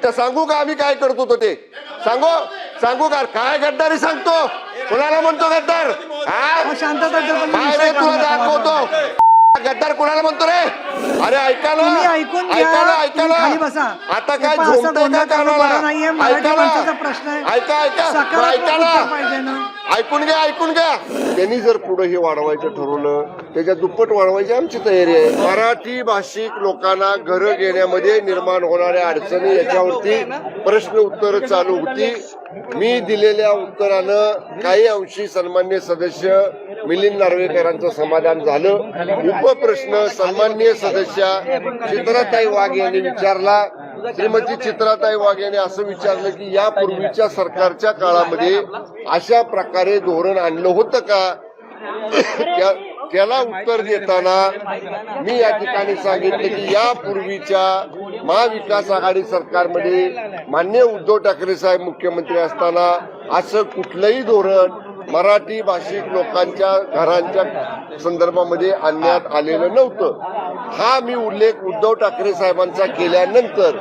मिनिटं सांगू का आम्ही काय करतो तो ते? सांगू सांगू का? काय गद्दारी सांगतो? कुणाला म्हणतो गद्दार? हा? काय तुला दाखवतो. गद्दार कुणाला म्हणतो रे? अरे ऐका ना तुम्ही ऐकून घ्या. ऐका ना ऐका तुम्ही ना. खाली बसा. आता काय झोपतंय का कानाला? ऐका. ऐका. ऐकून घ्या ऐकून घ्या. त्यांनी जर पुढे हे वाढवायचं ठरवलं त्याच्या दुप्पट वाढवायची आमची तयारी आहे. मराठी भाषिक लोकांना घरं घेण्यामध्ये निर्माण होणाऱ्या अडचणी याच्यावरती प्रश्न उत्तर चालू होती. मी दिलेल्या उत्तरानं काही अंशी सन्मान्य सदस्य मिलिंद नार्वेकरांचं समाधान झालं. उपप्रश्न सन्मान्य सदस्या चित्राताई वाघ यांनी विचारला. श्रीमती चित्राताई वाघ यांनी असं विचारलं की यापूर्वीच्या सरकारच्या काळामध्ये अशा प्रकारे धोरण आणलं होतं का? त्या- त्याला उत्तर देताना मी या ठिकाणी सांगितलं की यापूर्वीच्या महाविकास आघाडी सरकारमध्ये मान्य उद्धव ठाकरे साहेब मुख्यमंत्री असताना असं कुठलंही धोरण मराठी भाषिक लोकांच्या घरांच्या संदर्भामध्ये आणण्यात आलेलं नव्हतं. हा मी उल्लेख उद्धव ठाकरे साहेबांचा केल्यानंतर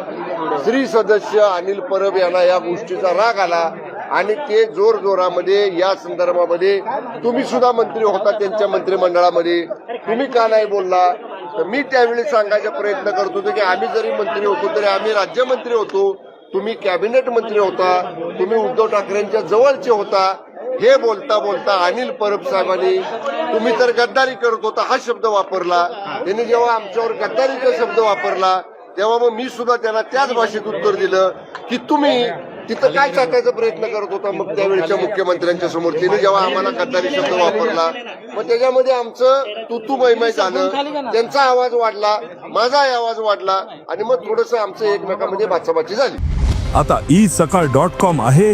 श्री सदस्य अनिल परब यांना या गोष्टीचा राग आला आणि ते जोर जोरामध्ये या संदर्भामध्ये तुम्ही सुद्धा मंत्री होता त्यांच्या मंत्रिमंडळामध्ये. तुम्ही का नाही बोलला? तर मी त्यावेळी सांगायचा प्रयत्न करत होतो की आम्ही जरी मंत्री होतो तरी आम्ही राज्यमंत्री होतो. तुम्ही कॅबिनेट मंत्री होता. तुम्ही उद्धव ठाकरेंच्या जवळचे होता. हे बोलता बोलता अनिल परब साहेबांनी तुम्ही तर गद्दारी करत होता हा शब्द वापरला. त्यांनी जेव्हा आमच्यावर गद्दारीचा शब्द वापरला तेव्हा मग मी सुद्धा त्यांना त्याच भाषेत उत्तर दिलं की तुम्ही तिथं काय चाकायचा प्रयत्न करत होता मग त्यावेळेच्या मुख्यमंत्र्यांच्या समोर. तिने जेव्हा आम्हाला गद्दारी शब्द वापरला मग त्याच्यामध्ये आमचं तुतू मैमय झालं. त्यांचा आवाज वाढला माझा आवाज वाढला आणि मग थोडस आमचं एकमेकांमध्ये बाचाबाची झाली. आता ई सकाळ डॉट कॉम आहे.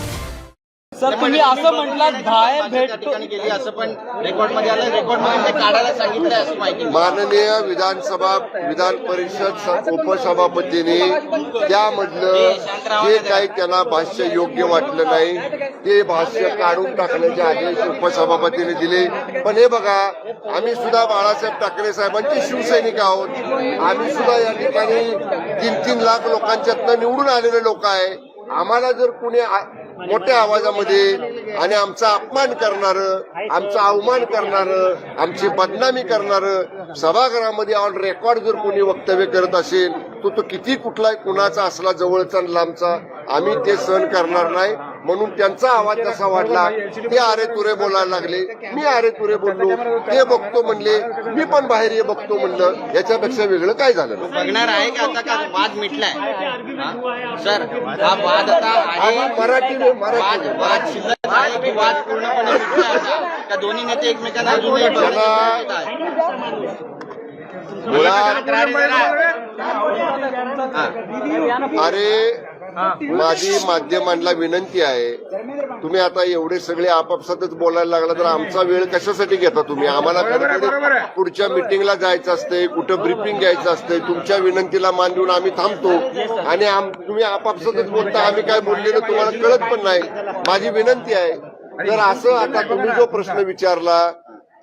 सर तुम्ही असं म्हटलात बाहेर भेटतो. ठिकाणी गेली असं पण रेकॉर्डमध्ये आलं रेकॉर्डमध्ये काढायला सांगितलंय असं माहिती. माननीय विधानसभा विधान परिषद स- उपसभापतींनी त्यामधलं जे काही त्यांना भाष्य योग्य वाटलं नाही ते भाष्य काढून टाकण्याचे आदेश उपसभापतीने दिले. पण हे बघा आम्ही सुद्धा बाळासाहेब ठाकरे साहेबांचे शिवसैनिक आहोत. आम्ही सुद्धा या ठिकाणी तीन तीन लाख लोकांच्यातनं निवडून आलेले लोक आहे. आम्हाला जर कुणी मोठ्या आवाजामध्ये आणि आमचा अपमान करणारं आमचा अवमान करणारं आमची बदनामी करणारं सभागृहामध्ये ऑन रेकॉर्ड जर कोणी वक्तव्य करत असेल तो तो किती कुठला कुणाचा असला जवळचा लांबचा आम्ही ते सहन करणार नाही. म्हणून त्यांचा आवाज कसा वाढला ते आरे तुरे बोलायला लागले मी आरे तुरे बोललो ते बघतो म्हणले मी पण बाहेर ये बघतो म्हणलं याच्यापेक्षा वेगळं काय झालं. बघणार आहे का आता का वाद मिटलाय? सर हा वाद आता मराठी वाद मराठी वाद वाद पूर्णपणे का दोन्ही नेते एकमेकांना अरे माझी माध्यमांना विनंती आहे. तुम्ही आता एवढे सगळे आपापसातच बोलायला लागला तर आमचा वेळ कशासाठी घेता तुम्ही? आम्हाला पुढच्या मिटिंगला जायचं असतंय कुठं ब्रिफिंग घ्यायचं असतंय तुमच्या विनंतीला मान देऊन आम्ही थांबतो. आणि तुम्ही आपापसातच बोलता आम्ही काय बोललेलं तुम्हाला कळत पण नाही. माझी विनंती आहे तर असं आता तुम्ही जो प्रश्न विचारला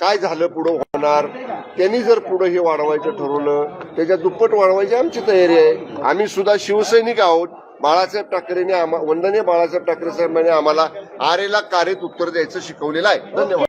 काय झालं पुढं होणार? त्यांनी जर पुढं हे वाढवायचं ठरवलं त्याच्या दुप्पट वाढवायची आमची तयारी आहे. आम्ही सुद्धा शिवसैनिक आहोत. बाळासाहेब ठाकरेंनी आम्हा वंदनीय बाळासाहेब ठाकरे साहेबांनी आम्हाला आरेला कारेत उत्तर द्यायचं शिकवलेलं आहे. धन्यवाद.